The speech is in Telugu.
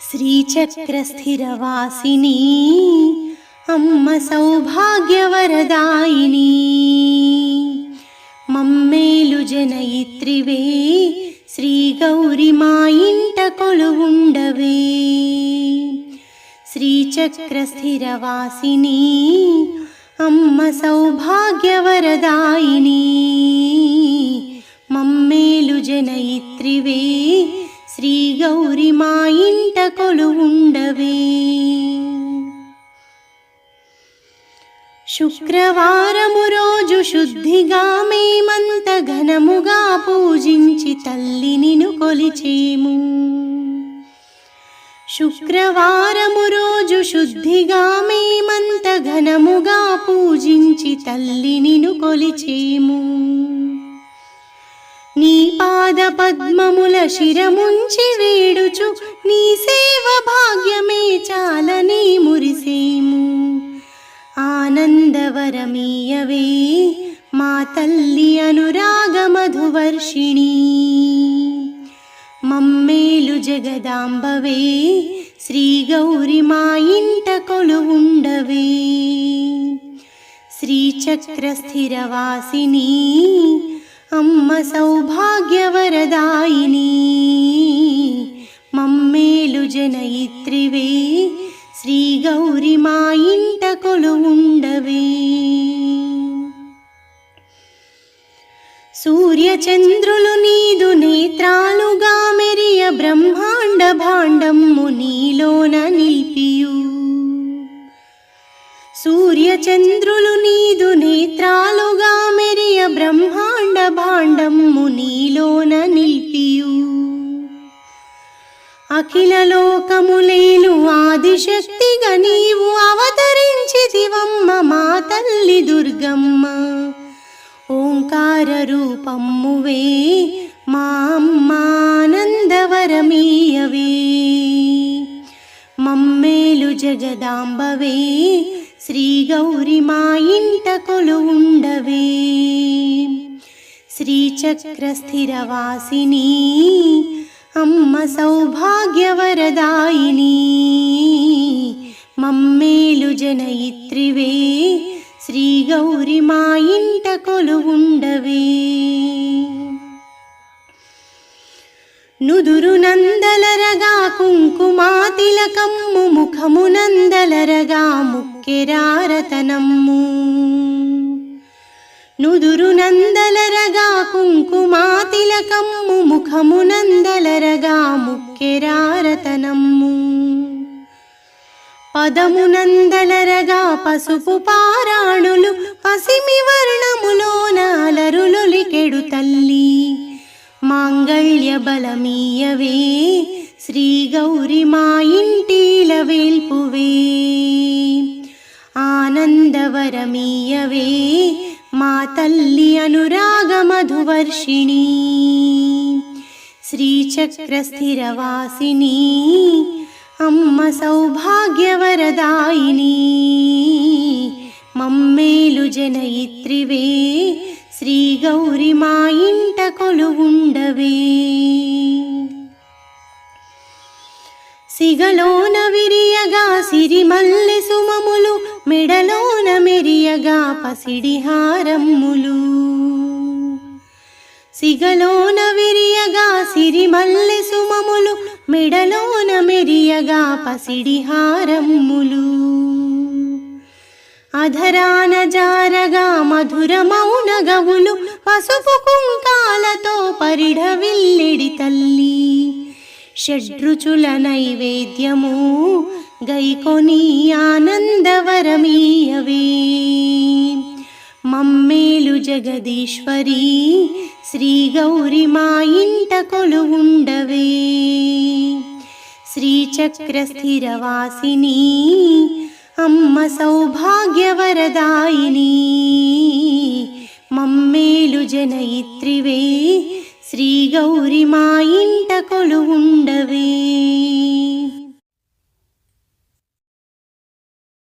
శ్రీచక్రస్థిరవాసిని అమ్మ సౌభాగ్యవరదాయిని మమ్మేలు జనయిత్రివే శ్రీ గౌరి మా ఇంట కొలువుండవే శ్రీచక్రస్థిరవాసిని అమ్మ సౌభాగ్యవరదాయిని మమ్మేలు జనయిత్రివే శ్రీ గౌరి మా ఇంట కొలువుండవే శుక్రవారము రోజు శుద్ధిగా మేమంత ఘనముగా పూజించి తల్లి నిను కొలిచేము. శుక్రవారము రోజు శుద్ధిగా మేమంత ఘనముగా పూజించి తల్లి నిను కొలిచేము. పద్మముల శిరముంచి వేడుచు. నీ సేవ భాగ్యమే చాలని మురిసేము. ఆనందవరమీయవే మా తల్లి అనురాగ మధువర్షిణి. మమ్మేలు జగదాంబవే శ్రీ గౌరి మా ఇంట కొలువుండవే. శ్రీచక్రస్థిరవాసిని అమ్మ సౌభాగ్యవరదాయిని మమ్మేలు జనయిత్రివే శ్రీ గౌరి మా ఇంట కొలువుండవే సూర్యచంద్రులు నీదు నేత్రాలుగా మెరియ బ్రహ్మాండ భాండమ్ము నీలోన నిలిపియు సూర్యచంద్రులు నీదు నేత్రాలుగా మెరియ బ్రహ్మా భాండము నీలోన నిలిపియు. అఖిల లోకములేను ఆదిశక్తిగా నీవు అవతరించి దివమ్మ మా తల్లి దుర్గమ్మ. ఓంకార రూపమ్మువే మా అమ్మానందవరమీయవే. మమ్మేలు జగదాంబవే శ్రీ గౌరి మా ఇంట కొలువుండవే. శ్రీచక్రస్థిరవాసిని అమ్మ సౌభాగ్యవరదాయిని మమ్మేలు జనయిత్రివే శ్రీ గౌరి మా ఇంట కొలువుండవే నుదురు నందలరగా కుంకుమా తిలకమ్ము ముఖము నందలరగా ముక్కెరారతనమ్ము నుదురు నందలర కుంకుమాతిలకమ్ము ముఖము నందలరగా ముక్కెరారతనమ్ము పదము నందలరగా పసుపు పారాణులు పసిమి వర్ణములోన అలరులొలికెడు తల్లి. మాంగళ్య బలమీయవే శ్రీ గౌరి మా ఇంటిల వేల్పువే. తల్లి అనురాగ మధువర్షిణి శ్రీచక్ర స్థిరవాసిని అమ్మ సౌభాగ్యవరదాయిని మమ్మేలు జనయిత్రివే శ్రీ గౌరి మా ఇంట కొలువుండవే. సిగలోన విరియగా సిరిమల్లె సుమములు మెడలోన మెరియగా పసిడి హారమ్ములు. సిగలోన విరియగా సిరిమల్లె సుమములు మెడలోన మెరియగా పసిడి హారమ్ములు. అధరాన జారగా మధుర మౌన గవులు పసుపు కుంకాలతో పరిఢవిల్లిడి తల్లి షడ్రుచుల నైవేద్యము గైకొని ఆనందవరమీయవే. మమ్మేలు జగదీశ్వరి శ్రీ గౌరి మా ఇంట కొలువుండవే. శ్రీచక్ర స్థిరవాసిని అమ్మ సౌభాగ్యవరదాయిని. మమ్మేలు జనయిత్రివే శ్రీ గౌరి మా ఇంట కొలువుండవే.